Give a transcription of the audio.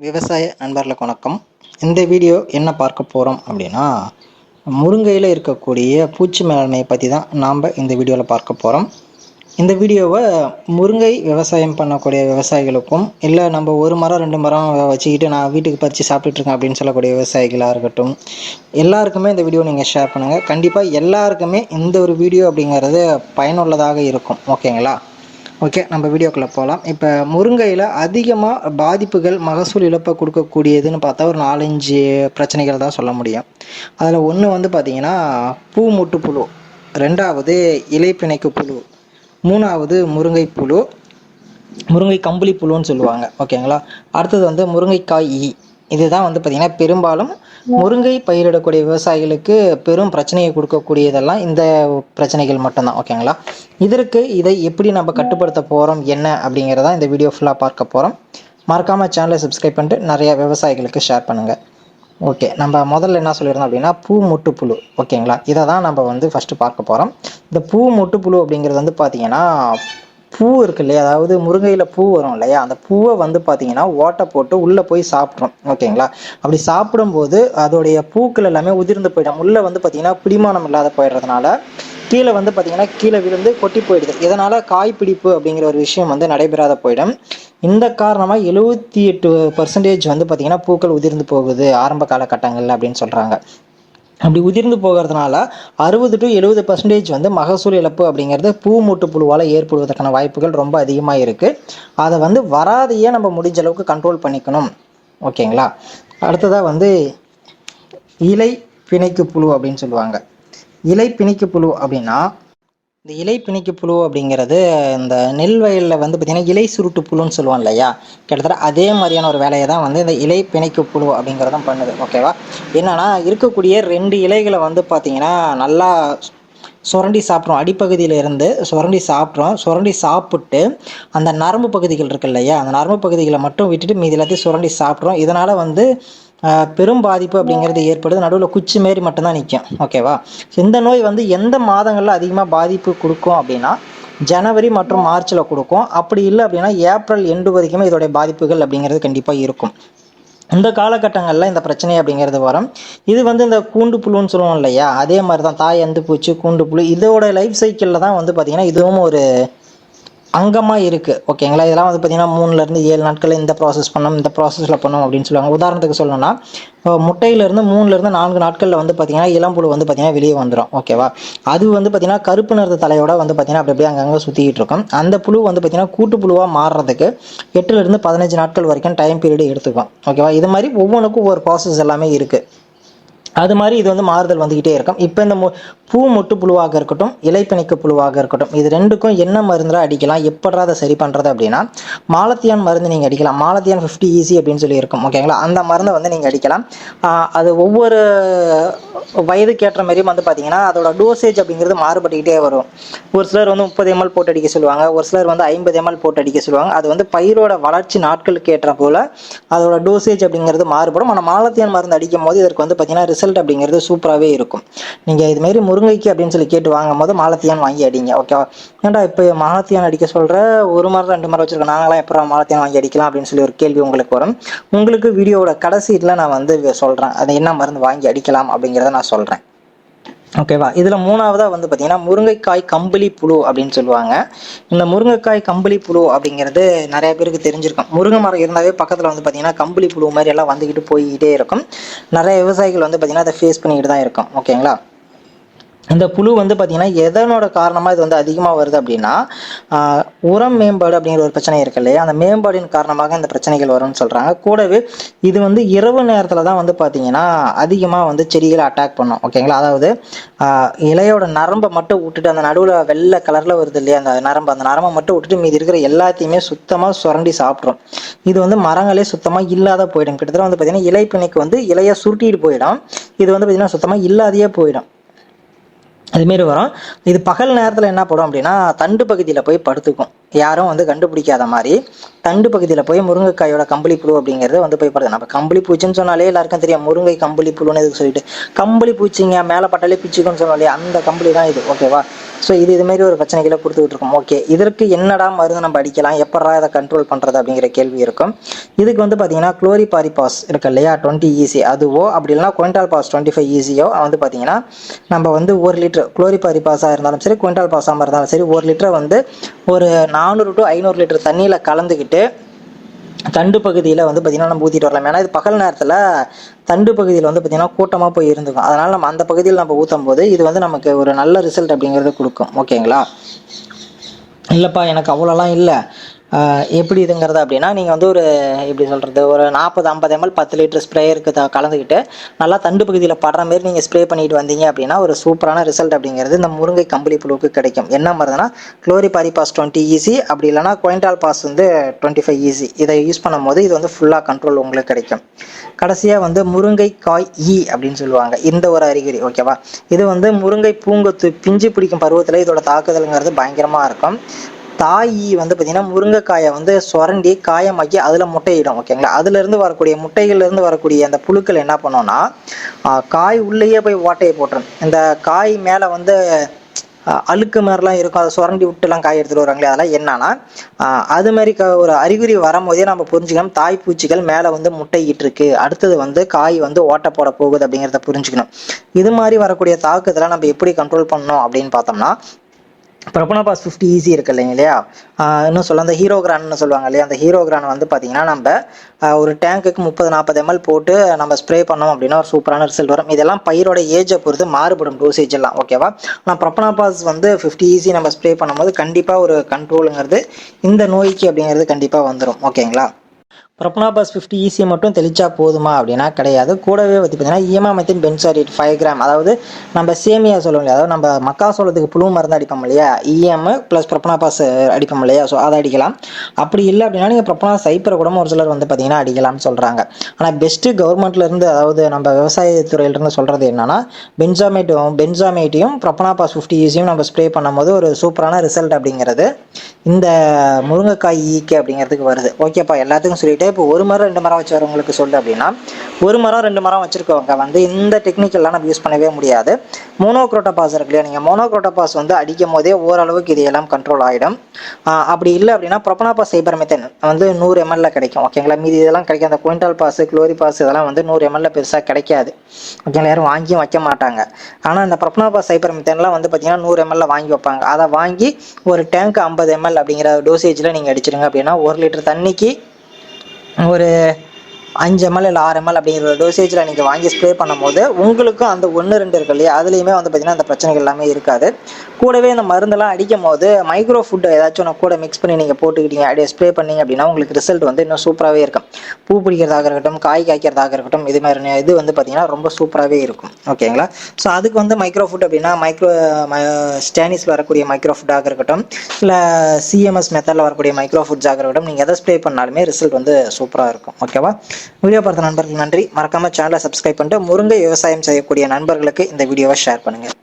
விவசாய நண்பர்களுக்கு வணக்கம். இந்த வீடியோ என்ன பார்க்க போகிறோம் அப்படின்னா முருங்கையில் இருக்கக்கூடிய பூச்சி மேலாண்மையை பற்றி தான் நாம் இந்த வீடியோவில் பார்க்க போகிறோம் இந்த வீடியோவை முருங்கை விவசாயம் பண்ணக்கூடிய விவசாயிகளுக்கும் இல்லை நம்ம ஒரு மரம் ரெண்டு மரம் வச்சுக்கிட்டு நான் வீட்டுக்கு பறித்து சாப்பிட்டுட்ருக்கேன் அப்படின்னு சொல்லக்கூடிய விவசாயிகளாக இருக்கட்டும் எல்லாருக்குமே இந்த வீடியோ நீங்கள் ஷேர் பண்ணுங்கள் கண்டிப்பாக எல்லாருக்குமே இந்த ஒரு வீடியோ அப்படிங்கிறது பயனுள்ளதாக இருக்கும். ஓகேங்களா? ஓகே நம்ம வீடியோக்குள்ளே போகலாம் இப்போ முருங்கையில் அதிகமாக பாதிப்புகள் மகசூல் இழப்பை கொடுக்கக்கூடியதுன்னு பார்த்தா ஒரு நாலஞ்சு பிரச்சனைகள் தான் சொல்ல முடியும். அதில் ஒன்று வந்து பார்த்திங்கன்னா பூ முட்டு புழு ரெண்டாவது இலை பிணைக்கு புழு. மூணாவது முருங்கை புழு முருங்கை கம்பளி புழுன்னு சொல்லுவாங்க ஓகேங்களா அடுத்தது வந்து முருங்கைக்காய் ஈ. இதுதான் வந்து பார்த்திங்கன்னா பெரும்பாலும் முருங்கை பயிரிடக்கூடிய விவசாயிகளுக்கு பெரும் பிரச்சனையை கொடுக்கக்கூடியதெல்லாம் இந்த பிரச்சனைகள் மட்டும்தான் ஓகேங்களா? இதற்கு இதை எப்படி நம்ம கட்டுப்படுத்த போகிறோம் என்ன அப்படிங்கிறதான் இந்த வீடியோ ஃபுல்லாக பார்க்க போகிறோம் மறக்காமல் சேனலை சப்ஸ்கிரைப் பண்ணிட்டு நிறைய விவசாயிகளுக்கு ஷேர் பண்ணுங்கள் ஓகே நம்ம முதல்ல என்ன சொல்லியிருந்தோம் அப்படின்னா பூ முட்டுப்புழு ஓகேங்களா? இதை தான் நம்ம வந்து ஃபஸ்ட்டு பார்க்க போகிறோம் இந்த பூ முட்டுப்புழு அப்படிங்கிறது வந்து பார்த்திங்கன்னா பூ இருக்கு இல்லையா? அதாவது முருங்கையில் பூ வரும் இல்லையா? அந்த பூவை வந்து பார்த்தீங்கன்னா ஓட்டை போட்டு உள்ளே போய் சாப்பிட்றோம் ஓகேங்களா? அப்படி சாப்பிடும்போது அதோடைய பூக்கள் எல்லாமே உதிர்ந்து போயிடும். உள்ளே வந்து பார்த்தீங்கன்னா பிடிமானம் இல்லாத போயிடுறதுனால கீழே வந்து பார்த்தீங்கன்னா கீழே விழுந்து கொட்டி போயிடுது. இதனால் காய் பிடிப்பு அப்படிங்கிற ஒரு விஷயம் வந்து நடைபெறாத போயிடும். இந்த காரணமாக எழுபத்தி எட்டு பர்சன்டேஜ் வந்து பார்த்தீங்கன்னா பூக்கள் உதிர்ந்து போகுது. ஆரம்ப காலகட்டங்களில் அப்படின்னு சொல்கிறாங்க அப்படி உதிர்ந்து போகிறதுனால அறுபது டு எழுபது பர்சன்டேஜ் வந்து மகசூல் இழப்பு அப்படிங்கிறது பூ மூட்டு புழுவால் ஏற்படுவதற்கான வாய்ப்புகள் ரொம்ப அதிகமாக இருக்குது அதை வந்து வராதையே நம்ம முடிஞ்ச அளவுக்கு கண்ட்ரோல் பண்ணிக்கணும். ஓகேங்களா? அடுத்ததாக வந்து இலை பிணைக்கு புழு அப்படின்னு சொல்லுவாங்க. இலை பிணைக்கு புழு அப்படின்னா இந்த இலை பிணிக்கு புழு அப்படிங்கிறது இந்த நெல் வயலில் வந்து பார்த்திங்கன்னா இலை சுருட்டு புழுன்னு சொல்லுவோம் இல்லையா? கிட்டத்தட்ட அதே மாதிரியான ஒரு வேலையை தான் வந்து இந்த இலை பிணைக்கு புழு அப்படிங்கிறதும் பண்ணுது. ஓகேவா என்னன்னா இருக்கக்கூடிய ரெண்டு இலைகளை வந்து பார்த்திங்கன்னா நல்லா சுரண்டி சாப்பிட்றோம். அடிப்பகுதியில் இருந்து சுரண்டி சாப்பிட்றோம். சுரண்டி சாப்பிட்டு அந்த நரம்பு பகுதிகள் இருக்கு இல்லையா? அந்த நரம்பு பகுதிகளை மட்டும் விட்டுட்டு மீதி எல்லாத்தையும் சுரண்டி சாப்பிட்றோம். இதனால் வந்து பெரும் பாதிப்பு அப்படிங்கிறது ஏற்படுது. நடுவில் குச்சி மாரி மட்டும்தான் நிற்கும் ஓகேவா இந்த நோய் வந்து எந்த மாதங்களில் அதிகமாக பாதிப்பு கொடுக்கும் அப்படின்னா ஜனவரி மற்றும் மார்ச்சில் கொடுக்கும். அப்படி இல்லை அப்படின்னா ஏப்ரல் எண்டு வரைக்குமே இதோடைய பாதிப்புகள் அப்படிங்கிறது கண்டிப்பாக இருக்கும். இந்த காலகட்டங்களில் இந்த பிரச்சனை அப்படிங்கிறது வரும். இது வந்து இந்த கூண்டு புழுன்னு சொல்லுவோம் இல்லையா? அதே மாதிரி தான் தாய் அந்து பூச்சி கூண்டு புழு இதோட லைஃப் சைக்கிளில் தான் வந்து பார்த்திங்கன்னா இதுவும் ஒரு அங்கமாக இருக்குது ஓகேங்களா இதெல்லாம் வந்து பார்த்திங்கன்னா மூணுலேருந்து ஏழு நாட்கள் இந்த ப்ராசஸ் பண்ணோம் இந்த ப்ராசஸில் பண்ணோம் அப்படின்னு சொல்லுவாங்க. உதாரணத்துக்கு சொல்லணும்னா முட்டையிலேருந்து மூணுலேருந்து நான்கு நாட்களில் வந்து பார்த்திங்கன்னா இளம்புழு வந்து பார்த்திங்கன்னா வெளியே வந்துடும் ஓகேவா அது வந்து பார்த்திங்கன்னா கருப்பு நிறத்த தலையோட வந்து பார்த்திங்கன்னா அப்படி அப்படியே அங்கங்கே சுற்றிக்கிட்டு இருக்கும். அந்த புழு வந்து பார்த்திங்கன்னா கூட்டு புழுவாக மாறுறதுக்கு எட்டுலேருந்து பதினஞ்சு நாட்கள் வரைக்கும் டைம் பீரியடு எடுத்துக்கும். ஓகேவா இது மாதிரி ஒவ்வொன்றுக்கும் ஒவ்வொரு ப்ராசஸ் எல்லாமே இருக்குது அது மாதிரி இது வந்து மாறுதல் வந்துக்கிட்டே இருக்கும். இப்போ இந்த பூ மொட்டு புழுவாக இருக்கட்டும் இலைப்பிணைக்கு புழுவாக இருக்கட்டும் இது ரெண்டுக்கும் என்ன மருந்தாக அடிக்கலாம் எப்படா அதை சரி பண்ணுறது அப்படின்னா மாலத்தியான் மருந்து நீங்கள் அடிக்கலாம். மாலத்தியான் ஃபிஃப்டி ஈஸி அப்படின்னு சொல்லி இருக்கும் ஓகேங்களா அந்த மருந்தை வந்து நீங்கள் அடிக்கலாம். அது ஒவ்வொரு வயதுக்கு ஏற்ற மாதிரியும் வந்து பார்த்தீங்கன்னா அதோட டோசேஜ் அப்படிங்கிறது மாறுபட்டுக்கிட்டே வரும். ஒரு சிலர் வந்து முப்பது எம்எல் போட்டு அடிக்க சொல்லுவாங்க ஒரு சிலர் வந்து ஐம்பது எம்எல் போட்டு அடிக்க சொல்லுவாங்க. அது வந்து பயிரோட வளர்ச்சி நாட்களுக்கு ஏற்ற போல் அதோட டோசேஜ் அப்படிங்கிறது மாறுபடும். ஆனால் மாலத்தியான் மருந்து அடிக்கும் போது இதற்கு வந்து பார்த்தீங்கன்னா ரிசல்ட் அப்படிங்கிறது சூப்பராகவே இருக்கும். நீங்கள் இதுமாரி முருங்கைக்கு அப்படின்னு சொல்லி கேட்டு வாங்கும் போது மாலத்தியான் வாங்கி அடிங்க ஓகேவா ஏன்டா இப்போ மாலத்தியான் அடிக்க சொல்கிற ஒரு மரம் ரெண்டு மரம் வச்சுருக்கோம். நாங்களாம் எப்போ மாலத்தியான் வாங்கி அடிக்கலாம் அப்படின்னு சொல்லி ஒரு கேள்வி உங்களுக்கு வரும். உங்களுக்கு வீடியோவோட கடைசியில் நான் வந்து சொல்கிறேன் அதை என்ன மருந்து வாங்கி அடிக்கலாம் அப்படிங்கிறத நான் சொல்கிறேன் ஓகேவா இதில் மூணாவதாக வந்து பார்த்தீங்கன்னா முருங்கைக்காய் கம்பளி புழு அப்படின்னு சொல்லுவாங்க. இந்த முருங்கைக்காய் கம்பளி புழு அப்படிங்கிறது நிறைய பேருக்கு தெரிஞ்சிருக்கும். முருங்கை மரம் இருந்தாவே பக்கத்தில் வந்து பார்த்தீங்கன்னா கம்பளி புழு மாதிரி எல்லாம் வந்துக்கிட்டு போய்கிட்டே இருக்கும். நிறைய விவசாயிகள் வந்து பார்த்தீங்கன்னா அதை ஃபேஸ் பண்ணிக்கிட்டு தான் இருக்கும். ஓகேங்களா இந்த புழு வந்து பார்த்திங்கன்னா எதனோட காரணமாக இது வந்து அதிகமாக வருது அப்படின்னா உரம் மேம்பாடு அப்படிங்கிற ஒரு பிரச்சனை இருக்கு இல்லையா? அந்த மேம்பாடின் காரணமாக இந்த பிரச்சனைகள் வரும்னு சொல்கிறாங்க கூடவே இது வந்து இரவு நேரத்தில் தான் வந்து பார்த்திங்கன்னா அதிகமாக வந்து செடிகளை அட்டாக் பண்ணும். ஓகேங்களா அதாவது இலையோட நரம்பை மட்டும் விட்டுட்டு அந்த நடுவில் வெள்ளை கலரில் வருது இல்லையா அந்த நரம்பு? அந்த நரம்பை மட்டும் விட்டுட்டு மீதி இருக்கிற எல்லாத்தையுமே சுத்தமாக சுரண்டி சாப்பிட்ரும் இது வந்து மரங்களே சுத்தமாக இல்லாத போயிடும். கிட்டத்தட்ட வந்து பார்த்திங்கன்னா இலை பிணைக்கு வந்து இலையை சுருட்டிட்டு போயிடும். இது வந்து பார்த்திங்கன்னா சுத்தமாக இல்லாதையே போயிடும். அதுமாரி வரும். இது பகல் நேரத்தில் என்ன போடும் அப்படின்னா தண்டு பகுதியில் போய் படுத்துக்கும். யாரும் வந்து கண்டுபிடிக்காத மாதிரி தண்டு பகுதியில் போய் முருங்கைக்காயோட கம்பளி புழு அப்படிங்கிறது வந்து போய் படுது நம்ம கம்பளி பூச்சின்னு சொன்னாலே எல்லாருக்கும் தெரியும் முருங்கை கம்பளி புழுன்னு இதுக்கு சொல்லிட்டு. கம்பளி பூச்சிங்க மேலே பட்டாலே பிச்சுக்குன்னு சொன்னாலே அந்த கம்பளி தான் இது ஓகேவா ஸோ இது இதுமாரி ஒரு பிரச்சனைகளை கொடுத்துக்கிட்டு இருக்கும். ஓகே இதற்கு என்னடா மருந்து நம்ம அடிக்கலாம்? எப்படா இதை கண்ட்ரோல் பண்ணுறது அப்படிங்கிற கேள்வி இருக்கும். இதுக்கு வந்து பார்த்தீங்கன்னா குளோரி பாரிபாஸ் இருக்கு இல்லையா? டுவெண்ட்டி ஈஸி அதுவோ அப்படி இல்லைனா குவிண்டால் பாஸ் டுவெண்ட்டி ஃபைவ் ஈஸியோ வந்து பார்த்தீங்கன்னா நம்ம வந்து ஒரு லிட்டர் குளோரி பாரிபாஸாக இருந்தாலும் சரி குவிண்டால் பாஸாக இருந்தாலும் சரி ஒரு லிட்டரை வந்து ஒரு நானூறு டு ஐநூறு லிட்டர் தண்ணியில் கலந்துக்கிட்டு தண்டு பகுதியில் வந்து பார்த்திங்கன்னா நம்ம ஊற்றிட்டு வரலாம். ஏன்னா இது பகல் நேரத்தில் தண்டு பகுதியில் வந்து பார்த்திங்கன்னா கூட்டமாக போய் இருந்துக்கும். அதனால் நம்ம அந்த பகுதியில் நம்ம ஊற்றும் போது இது வந்து நமக்கு ஒரு நல்ல ரிசல்ட் அப்படிங்கிறது கொடுக்கும். ஓகேங்களா இல்லைப்பா எனக்கு அவ்வளோலாம் இல்லை. எப்படி இதுங்கிறது அப்படின்னா நீங்கள் வந்து ஒரு எப்படி சொல்கிறது ஒரு நாற்பது ஐம்பது எம்எல் பத்து லிட்டர் ஸ்ப்ரேயருக்கு த கலந்துக்கிட்டு நல்லா தண்டு பகுதியில் படுற மாதிரி நீங்கள் ஸ்ப்ரே பண்ணிட்டு வந்தீங்க அப்படின்னா ஒரு சூப்பரான ரிசல்ட் அப்படிங்கிறது இந்த முருங்கை கம்பளி புழுவுக்கு கிடைக்கும். என்ன மருந்துனா குளோரி பாரிபாஸ் டுவெண்ட்டி ஈஸி அப்படி இல்லைனா குவைண்டால் பாஸ் வந்து டுவெண்ட்டி ஃபைவ் ஈஸி இதை யூஸ் பண்ணும்போது இது வந்து ஃபுல்லாக கண்ட்ரோல் உங்களுக்கு கிடைக்கும். கடைசியாக வந்து முருங்கை காய் ஈ அப்படின்னு சொல்லுவாங்க. இந்த ஒரு அறிகுறி ஓகேவா இது வந்து முருங்கை பூங்கொத்து பிஞ்சு பிடிக்கும் பருவத்தில் இதோட தாக்குதலுங்கிறது பயங்கரமாக இருக்கும். தாய் வந்து பார்த்தீங்கன்னா முருங்கைக்காயை வந்து சுரண்டி காயமாக்கி அதில் முட்டையிடும் ஓகேங்களா அதுலேருந்து வரக்கூடிய முட்டைகள்லேருந்து வரக்கூடிய அந்த புழுக்கள் என்ன பண்ணோம்னா காய் உள்ளேயே போய் ஓட்டையை போட்டுரும். இந்த காய் மேலே வந்து அழுக்கு மாதிரிலாம் இருக்கும். அதை சுரண்டி விட்டுலாம் காய் எடுத்துட்டு வராங்களே அதெல்லாம் என்னன்னா அது மாதிரி க ஒரு அறிகுறி வரும்போதே நம்ம புரிஞ்சுக்கணும். தாய் பூச்சிகள் மேலே வந்து முட்டையிட்டு இருக்கு அடுத்தது வந்து காய் வந்து ஓட்டை போட போகுது அப்படிங்கிறத புரிஞ்சுக்கணும். இது மாதிரி வரக்கூடிய தாக்கத்தெல்லாம் நம்ம எப்படி கண்ட்ரோல் பண்ணணும் அப்படின்னு பார்த்தோம்னா பிரபனபாஸ் ஃபிஃப்டி ஈஸி இருக்கு இல்லைங்க இல்லையா? இன்னும் சொல்ல அந்த ஹீரோ கிரான்னு சொல்லுவாங்க இல்லையா? அந்த ஹீரோ கிரான் வந்து பார்த்தீங்கன்னா நம்ம ஒரு டேங்குக்கு முப்பது நாற்பது எம்எல் போட்டு நம்ம ஸ்ப்ரே பண்ணோம் அப்படின்னா ஒரு சூப்பரான ரிசல்ட் வரும். இதெல்லாம் பயிரோட ஏஜை பொறுத்து மாறுபடும் டோசேஜ் எல்லாம் ஓகேவா ஆனால் பாஸ் வந்து ஃபிஃப்டி ஈஸி நம்ம ஸ்ப்ரே பண்ணும்போது கண்டிப்பாக ஒரு கண்ட்ரோலுங்கிறது இந்த நோய்க்கு அப்படிங்கிறது கண்டிப்பாக வந்துடும் ஓகேங்களா ப்ரொப்னாபாஸ் ஃபிஃப்டி ஈஸியை மட்டும் தெளிச்சா போதுமா அப்படின்னா கிடையாது. கூடவே வந்து பார்த்தீங்கன்னா இஎம்ஆமெத்தின் பென்சாரிட் ஃபைவ் கிராம் அதாவது நம்ம சேமியா சொல்லுவோம் இல்லையா? அதாவது நம்ம மக்கா சோளத்துக்கு புழு மருந்து அடிப்போம் இல்லையா? இஎம் ப்ளஸ் ப்ரொப்னாபாஸ் அடிப்போம் இல்லையா? ஸோ அதை அடிக்கலாம். அப்படி இல்லை அப்படின்னா நீங்கள் ப்ரொப்பனா சைப்பரை கூட ஒரு சிலர் வந்து பார்த்தீங்கன்னா அடிக்கலாம்னு சொல்கிறாங்க ஆனால் பெஸ்ட்டு கவர்மெண்ட்லேருந்து அதாவது நம்ம விவசாயத்துறையிலேருந்து சொல்கிறது என்னன்னா பென்சாமேட்டும் பென்சாமேட்டையும் ப்ரொப்னாபாஸ் ஃபிஃப்டி ஈஸியும் நம்ம ஸ்ப்ரே பண்ணும்போது ஒரு சூப்பரான ரிசல்ட் அப்படிங்கிறது இந்த முருங்கைக்காய் ஈக்கு அப்படிங்கிறதுக்கு வருது. ஓகேப்பா எல்லாத்துக்கும் சொல்லிட்டு இப்போ ஒரு மரம் ரெண்டு மரம் வச்சவங்களுக்கு சொல்லு அப்படின்னா ஒரு மரம் ரெண்டு மரம் வச்சுருக்கவங்க வந்து இந்த டெக்னிக்கெல்லாம் நம்ம யூஸ் பண்ணவே முடியாது. மோனோக்ரோட்டோபாஸ் இருக்கு இல்லையா? நீங்கள் மோனோக்ரோட்டோபாஸ் வந்து அடிக்கும் போதே ஓரளவுக்கு இதையெல்லாம் கண்ட்ரோல் ஆகிடும் அப்படி இல்லை அப்படின்னா ப்ரொப்பனாபாஸ் சைபர்மெத்தன் வந்து நூறு எம்எல்ல கிடைக்கும். ஓகேங்களா மீதி இதெல்லாம் கிடைக்கும் அந்த குவிண்டால் பாஸ் குளோரி பாஸ் இதெல்லாம் வந்து நூறு எம்எல்ல பெருசாக கிடைக்காது. ஓகேங்களா யாரும் வாங்கியும் வைக்க மாட்டாங்க. ஆனால் இந்த சைபர் சைபர்மெத்தன்லாம் வந்து பார்த்தீங்கன்னா நூறு எம்எல்ல வாங்கி வைப்பாங்க. அதை வாங்கி ஒரு டேங்க் ஐம்பது எம்எல் அப்படிங்கிற டோசேஜில் நீங்கள் அடிச்சிடுங்க அப்படின்னா ஒரு லிட்டர் தண்ணிக்கு ஒரு அஞ்சு எம்எல் இல்லை ஆறு எம்எல் அப்படிங்கிற டோசேஜில் நீங்கள் வாங்கி ஸ்ப்ரே பண்ணும்போது உங்களுக்கும் அந்த ஒன்று ரெண்டு இருக்கு இல்லையா? அதுலேயுமே வந்து பார்த்தீங்கன்னா அந்த பிரச்சனைகள் எல்லாமே இருக்காது. கூடவே இந்த மருந்தெல்லாம் அடிக்கும் போது மைக்ரோ ஃபுட் ஏதாச்சும் ஒன்று கூட மிக்ஸ் பண்ணி நீங்கள் போட்டுக்கிட்டீங்க அப்படியே ஸ்ப்ரே பண்ணீங்க அப்படின்னா உங்களுக்கு ரிசல்ட் வந்து இன்னும் சூப்பராகவே இருக்கும். பூ பிடிக்கிறதாக இருக்கட்டும் காய் காய்க்கிறதாக இருக்கட்டும் இது மாதிரி இது வந்து பார்த்தீங்கன்னா ரொம்ப சூப்பராகவே இருக்கும். ஓகேங்களா ஸோ அதுக்கு வந்து மைக்ரோ ஃபுட் அப்படின்னா மைக்ரோ ஸ்டானிஸில் வரக்கூடிய மைக்ரோ ஃபுட்டாக இருக்கட்டும் இல்லை சிஎம்எஸ் மெத்தடில் வரக்கூடிய மைக்ரோ ஃபுட்ஸாக இருக்கட்டும் நீங்கள் எதை ஸ்ப்ரே பண்ணாலுமே ரிசல்ட் வந்து சூப்பராக இருக்கும். ஓகேவா வீடியோ பார்த்த நண்பர்கள் நன்றி. மறக்காமல் சேனலை சப்ஸ்கிரைப் பண்ணிட்டு முருங்கை விவசாயம் செய்யக்கூடிய நண்பர்களுக்கு இந்த வீடியோவை ஷேர் பண்ணுங்கள்